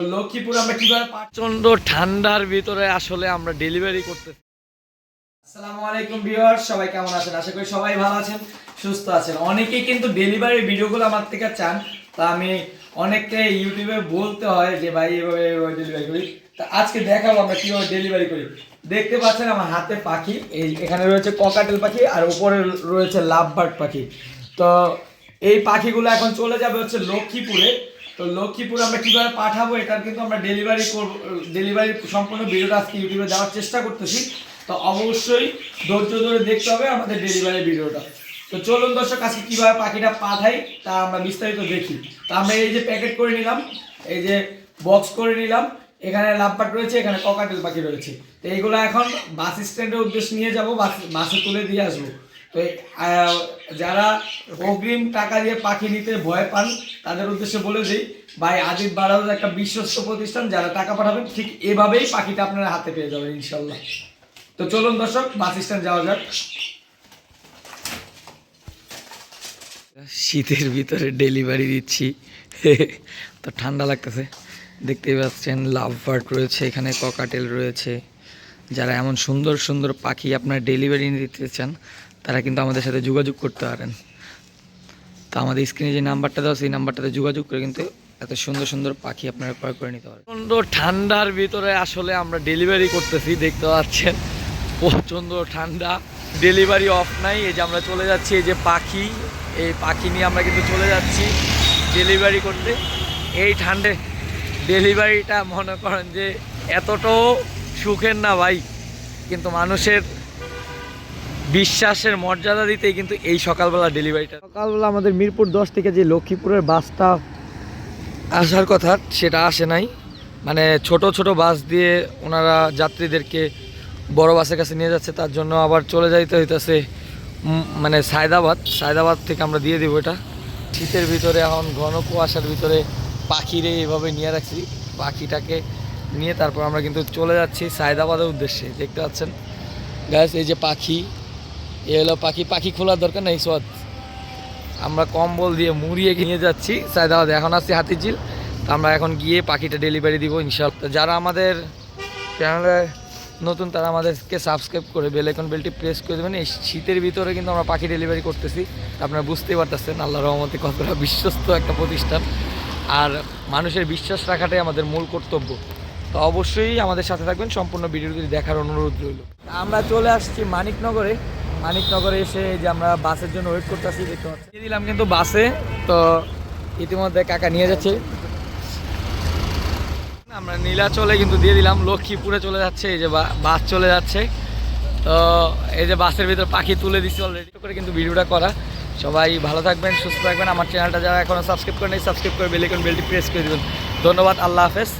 লক্ষ্মীপুর আমরা কীভাবে প্রচণ্ড ঠান্ডার ভিতরে আসলে আমরা ডেলিভারি করতে আসসালামু আলাইকুম ভিউয়ার্স সবাই কেমন আছেন? আশা করি সবাই ভালো আছেন সুস্থ আছেন। অনেকেই কিন্তু ডেলিভারি ভিডিওগুলো আমার থেকে চান তা আমি অনেককে ইউটিউবে বলতে হয় যে ভাই এভাবে এভাবে ডেলিভারি করি। তা আজকে দেখাবো আমরা কীভাবে ডেলিভারি করি। দেখতে পাচ্ছেন আমার হাতে পাখি এই এখানে রয়েছে ককাটেল পাখি আর উপরে রয়েছে লাভবার্ড পাখি। তো এই পাখিগুলো এখন চলে যাবে হচ্ছে লক্ষ্মীপুরে। তো লক্ষ্মীপুর আমরা কীভাবে পাঠাবো এটার কিন্তু আমরা ডেলিভারি করব ডেলিভারি সম্পূর্ণ ভিডিওটা আজকে ইউটিউবে দেওয়ার চেষ্টা করতেছি। তো অবশ্যই ধৈর্য ধরে দেখতে হবে আমাদের ডেলিভারি ভিডিওটা তো চলুন দর্শক, আজকে কীভাবে পাখিটা পাঠাই তা আমরা বিস্তারিত দেখি। তা আমরা এই যে প্যাকেট করে নিলাম, এই যে বক্স করে নিলাম, এখানে লাভবাট রয়েছে, এখানে ককাটেল পাখি রয়েছে। তো এইগুলো এখন বাস স্ট্যান্ডের উদ্দেশ্যে নিয়ে যাব বাস বাসে তুলে দিয়ে আসব। তো যারা অগ্রিম টাকা দিয়ে পাখি নিতে ভয় পান, তাদের উদ্দেশ্যে বলে দিই, ভাই আজিত বাড়াউজ একটা বিশ্বস্ত প্রতিষ্ঠান, যারা টাকা পাঠাবেন, ঠিক এভাবেই পাখিটা আপনারা হাতে পেয়ে যাবেন ইনশাল্লাহ। তো চলুন দর্শক, বাস স্ট্যান্ড যাওয়া যাক। শীতের ভিতরে ডেলিভারি দিচ্ছি। তো ঠান্ডা লাগতেছে। দেখতেই পাচ্ছেন, লাভ বার্ড রয়েছে, এখানে ককাটেল রয়েছে। যারা এমন সুন্দর সুন্দর পাখি আপনার ডেলিভারি দিতে চান তারা কিন্তু আমাদের সাথে যোগাযোগ করতে পারেন। তো আমাদের স্ক্রিনে যে নাম্বারটা দেওয়া সেই নাম্বারটাতে যোগাযোগ করে কিন্তু এত সুন্দর সুন্দর পাখি আপনারা ক্রয় করে নিতে পারেন প্রচণ্ড ঠান্ডার ভিতরে আসলে আমরা ডেলিভারি করতেছি, দেখতে পাচ্ছেন। প্রচণ্ড ঠান্ডা ডেলিভারি অফ নাই। এই যে আমরা চলে যাচ্ছি, এই যে পাখি, এই পাখি নিয়ে আমরা কিন্তু চলে যাচ্ছি ডেলিভারি করতে। এই ঠান্ডে ডেলিভারিটা মনে করেন যে এতটাও সুখের না ভাই। কিন্তু মানুষের বিশ্বাসের মর্যাদা দিতেই কিন্তু এই সকালবেলা ডেলিভারিটা সকালবেলা আমাদের মিরপুর দশ থেকে যে লক্ষ্মীপুরের বাসটা আসার কথা সেটা আসে নাই। মানে ছোট ছোট বাস দিয়ে ওনারা যাত্রীদেরকে বড় বাসের কাছে নিয়ে যাচ্ছে তার জন্য আবার চলে যাইতে হইতেছে মানে সায়দাবাদ। সায়দাবাদ থেকে আমরা দিয়ে দেবো এটা। শীতের ভিতরে এখন ঘন কুয়াশার ভিতরে পাখিরে এভাবে নিয়ে রাখছি। পাখিটাকে নিয়ে তারপর আমরা কিন্তু চলে যাচ্ছি সায়দাবাদের উদ্দেশ্যে দেখতে পাচ্ছেন। গ্যাস এই যে পাখি এ হলো পাখি পাখি খোলার দরকার নেই সৎ আমরা কম্বল দিয়ে মুড়িয়ে নিয়ে যাচ্ছি। সায়দাবাদ এখন আসছি হাতিঝিল। তো আমরা এখন গিয়ে পাখিটা ডেলিভারি দিব ইনশাল্লাহ তো যারা আমাদের চ্যানেলে নতুন, তারা আমাদেরকে সাবস্ক্রাইব করে বেল আইকন বেলটি প্রেস করে দেবেন। এই শীতের ভিতরে কিন্তু আমরা পাখি ডেলিভারি করতেছি। আপনারা বুঝতেই পারতেছেন আল্লাহ রহমতে কতটা বিশ্বস্ত একটা প্রতিষ্ঠান। আর মানুষের বিশ্বাস রাখাটাই আমাদের মূল কর্তব্য। তো অবশ্যই আমাদের সাথে থাকবেন। সম্পূর্ণ ভিডিওটি দেখার অনুরোধ রইল। আমরা চলে আসছি মানিকনগরে। মানিকনগরে এসে যে আমরা বাসের জন্য ওয়েট করতেছি, দেখতে পাচ্ছি। দিলাম কিন্তু বাসে, তো ইতিমধ্যে কাকা নিয়ে যাচ্ছে। আমরা নীলাচলে কিন্তু দিয়ে দিলাম, লক্ষ্মীপুরে চলে যাচ্ছে, এই যে বাস চলে যাচ্ছে। তো এই যে বাসের ভিতর পাখি তুলে দিচ্ছি অলরেডি করে কিন্তু ভিডিওটা করা। সবাই ভালো থাকবেন, সুস্থ থাকবেন। আমার চ্যানেলটা যারা এখনও সাবস্ক্রাইব করেন সাবস্ক্রাইব করে বেল আইকন বেলটি প্রেস করে দেবেন। ধন্যবাদ, আল্লাহ হাফেজ।